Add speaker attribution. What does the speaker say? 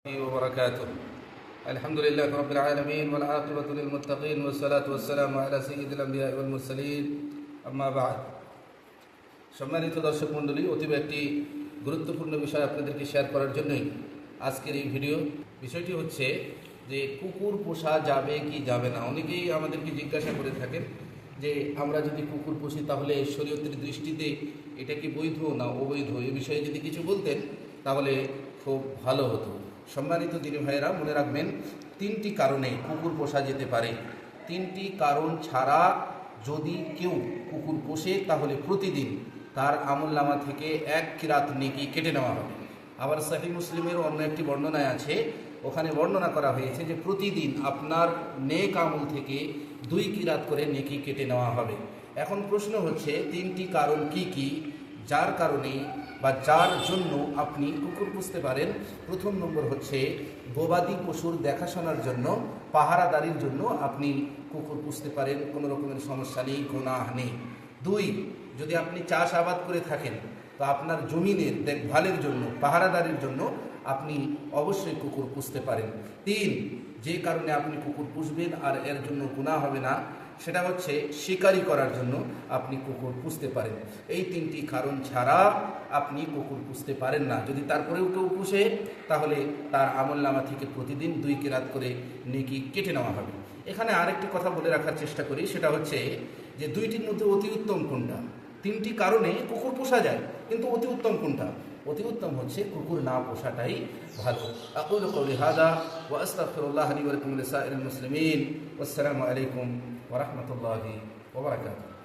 Speaker 1: وبركاته الحمد لله رب العالمين والعاقبة للمتقين والصلاة والسلام على سيد الأنبياء والمرسلين أما بعد সম্মানিত দর্শক মণ্ডলী অতীব একটি গুরুত্বপূর্ণ বিষয় আপনাদেরকে শেয়ার করার জন্যই আজকের এই ভিডিও বিষয়টি হচ্ছে যে কুকুর পোষা যাবে কি যাবে না অনেকেই আমাদেরকে জিজ্ঞাসা করে থাকেন যে আমরা যদি কুকুর পুষি তাহলে শরীয়তের দৃষ্টিতে এটা কি বৈধ না অবৈধ এ বিষয়ে যদি কিছু বলতেন তাহলে খুব ভালো হতো সম্মানিত দিনী ভাইয়েরা, মনে রাখবেন তিনটি কারণে কুকুর পোষা যেতে পারে। তিনটি কারণ ছাড়া যদি কেউ কুকুর পোষে, তাহলে প্রতিদিন তার আমুল্লামা থেকে এক কিরাত নেকি কেটে নেওয়া হবে। আবার সাহি মুসলিমের অন্য একটি বর্ণনায় আছে, ওখানে বর্ণনা করা হয়েছে যে প্রতিদিন আপনার নেক আমল থেকে দুই কিরাত করে নেকি কেটে নেওয়া হবে। এখন প্রশ্ন হচ্ছে, তিনটি কারণ কি কি? যার কারণে বা যার জন্য আপনি কুকুর পুষতে পারেন, প্রথম নম্বর হচ্ছে গবাদি পশুর দেখাশোনার জন্য, পাহারাদারির জন্য আপনি কুকুর পুষতে পারেন, কোনো রকমের সমস্যা নেই, গোনাহ নেই। দুই, যদি আপনি চাষ আবাদ করে থাকেন, তো আপনার জমিনের দেখভালের জন্য, পাহারাদারের জন্য আপনি অবশ্যই কুকুর পুষতে পারেন। তিন, যে কারণে আপনি কুকুর পুষবেন আর এর জন্য গুণা হবে না, সেটা হচ্ছে শিকারি করার জন্য আপনি কুকুর পুষতে পারেন। এই তিনটি কারণ ছাড়া আপনি কুকুর পুষতে পারেন না। যদি তারপরেও কেউ পুষে, তাহলে তার আমলনামা থেকে প্রতিদিন দুই কেরাত করে নেকি কেটে নেওয়া হবে। এখানে আরেকটি কথা বলে রাখার চেষ্টা করি, সেটা হচ্ছে যে দুইটির মধ্যে অতি উত্তম কোনটা? তিনটি কারণে কুকুর পোষা যায়, কিন্তু অতি উত্তম কোনটা? অতি উত্তম হচ্ছে কুকুর না পোষাটাই ভালো। আকুল কৌলি হাদা ও আস্তাফরুল্লাহ আলী ওয়া লাকুম মুসলিমিন। ওয়াসসালামু আলাইকুম ওয়া রাহমাতুল্লাহি ওয়া বারাকাতুহু।